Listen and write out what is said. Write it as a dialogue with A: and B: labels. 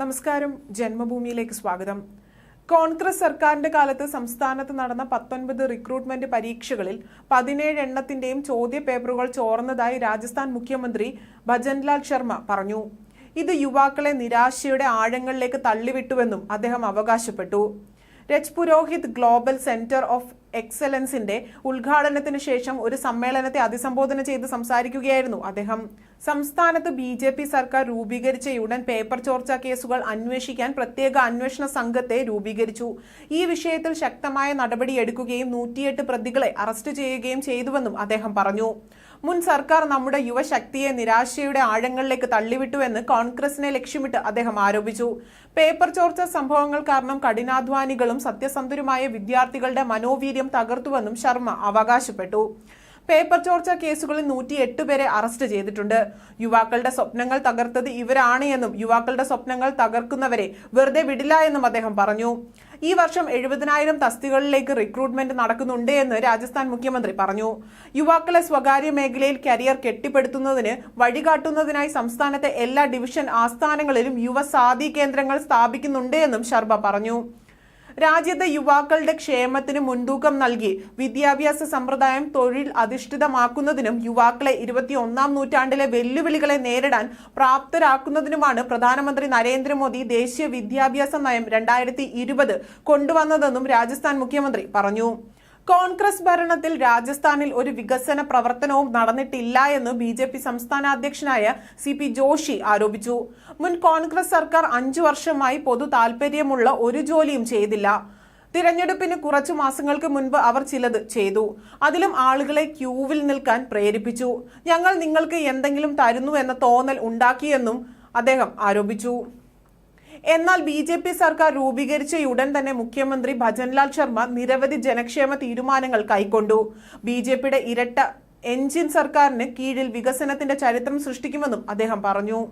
A: നമസ്കാരം ജന്മഭൂമിയിലേക്ക് സ്വാഗതം കോൺഗ്രസ് സർക്കാരിന്റെ കാലത്ത് സംസ്ഥാനത്ത് നടന്ന പത്തൊൻപത് റിക്രൂട്ട്മെന്റ് പരീക്ഷകളിൽ പതിനേഴ് എണ്ണത്തിന്റെയും ചോദ്യപേപ്പറുകൾ ചോർന്നതായി രാജസ്ഥാൻ മുഖ്യമന്ത്രി ഭജൻലാൽ ശർമ്മ പറഞ്ഞു ഇത് യുവാക്കളെ നിരാശയുടെ ആഴങ്ങളിലേക്ക് തള്ളിവിട്ടുവെന്നും അദ്ദേഹം അവകാശപ്പെട്ടു Raj Purohit global centre of എക്സലൻസിന്റെ ഉദ്ഘാടനത്തിന് ശേഷം ഒരു സമ്മേളനത്തെ അഭിസംബോധന ചെയ്ത് സംസാരിക്കുകയായിരുന്നു അദ്ദേഹം സംസ്ഥാനത്ത് ബി ജെ പി സർക്കാർ രൂപീകരിച്ചയുടൻ പേപ്പർ ചോർച്ച കേസുകൾ അന്വേഷിക്കാൻ പ്രത്യേക അന്വേഷണ സംഘത്തെ രൂപീകരിച്ചു ഈ വിഷയത്തിൽ ശക്തമായ നടപടിയെടുക്കുകയും നൂറ്റിയെട്ട് പ്രതികളെ അറസ്റ്റ് ചെയ്യുകയും ചെയ്തുവെന്നും അദ്ദേഹം പറഞ്ഞു മുൻ സർക്കാർ നമ്മുടെ യുവശക്തിയെ നിരാശയുടെ ആഴങ്ങളിലേക്ക് തള്ളിവിട്ടുവെന്ന് കോൺഗ്രസിനെ ലക്ഷ്യമിട്ട് അദ്ദേഹം ആരോപിച്ചു പേപ്പർ ചോർച്ച സംഭവങ്ങൾ കാരണം കഠിനാധ്വാനികളും സത്യസന്ധരുമായ വിദ്യാർത്ഥികളുടെ മനോവീര്യം ധൈര്യം തകർത്തുവെന്നും ശർമ്മ അവകാശപ്പെട്ടു പേപ്പർ ചോർച്ച കേസുകളിൽ നൂറ്റി എട്ട് പേരെ അറസ്റ്റ് ചെയ്തിട്ടുണ്ട് യുവാക്കളുടെ സ്വപ്നങ്ങൾ തകർത്തത് ഇവരാണ് എന്നും യുവാക്കളുടെ സ്വപ്നങ്ങൾ തകർക്കുന്നവരെ വെറുതെ വിടില്ല എന്നും അദ്ദേഹം പറഞ്ഞു ഈ വർഷം എഴുപതിനായിരം തസ്തികകളിലേക്ക് റിക്രൂട്ട്മെന്റ് നടക്കുന്നുണ്ട് എന്ന് രാജസ്ഥാൻ മുഖ്യമന്ത്രി പറഞ്ഞു യുവാക്കളെ സ്വകാര്യ മേഖലയിൽ കരിയർ കെട്ടിപ്പടുത്തുന്നതിന് വഴികാട്ടുന്നതിനായി സംസ്ഥാനത്തെ എല്ലാ ഡിവിഷൻ ആസ്ഥാനങ്ങളിലും യുവ സാധി കേന്ദ്രങ്ങൾ സ്ഥാപിക്കുന്നുണ്ട് എന്നും ശർമ്മ പറഞ്ഞു രാജ്യത്തെ യുവാക്കളുടെ ക്ഷേമത്തിന് മുൻതൂക്കം നൽകി വിദ്യാഭ്യാസ സമ്പ്രദായം തൊഴിൽ അധിഷ്ഠിതമാക്കുന്നതിനും യുവാക്കളെ ഇരുപത്തിയൊന്നാം നൂറ്റാണ്ടിലെ വെല്ലുവിളികളെ നേരിടാൻ പ്രാപ്തരാക്കുന്നതിനുമാണ് പ്രധാനമന്ത്രി നരേന്ദ്രമോദി ദേശീയ വിദ്യാഭ്യാസ നയം രണ്ടായിരത്തി കൊണ്ടുവന്നതെന്നും രാജസ്ഥാൻ മുഖ്യമന്ത്രി പറഞ്ഞു കോൺഗ്രസ് ഭരണത്തിൽ രാജസ്ഥാനിൽ ഒരു വികസന പ്രവർത്തനവും നടന്നിട്ടില്ല എന്ന് ബി ജെ പി സംസ്ഥാന അധ്യക്ഷനായ സി പി ജോഷി ആരോപിച്ചു മുൻ കോൺഗ്രസ് സർക്കാർ അഞ്ചു വർഷമായി പൊതു താൽപര്യമുള്ള ഒരു ജോലിയും ചെയ്തില്ല തിരഞ്ഞെടുപ്പിന് കുറച്ചു മാസങ്ങൾക്ക് മുൻപ് അവർ ചിലത് ചെയ്തു അതിലും ആളുകളെ ക്യൂവിൽ നിൽക്കാൻ പ്രേരിപ്പിച്ചു ഞങ്ങൾ നിങ്ങൾക്ക് എന്തെങ്കിലും തരുന്നു എന്ന തോന്നൽ ഉണ്ടാക്കിയെന്നും അദ്ദേഹം ആരോപിച്ചു എന്നാൽ ബി ജെ പി സർക്കാർ ഉടൻ തന്നെ മുഖ്യമന്ത്രി ഭജൻലാൽ ശർമ്മ നിരവധി ജനക്ഷേമ തീരുമാനങ്ങൾ കൈക്കൊണ്ടു ബി ജെ പിയുടെ ഇരട്ട എൻജിൻ സർക്കാരിന് കീഴിൽ വികസനത്തിന്റെ ചരിത്രം സൃഷ്ടിക്കുമെന്നും അദ്ദേഹം പറഞ്ഞു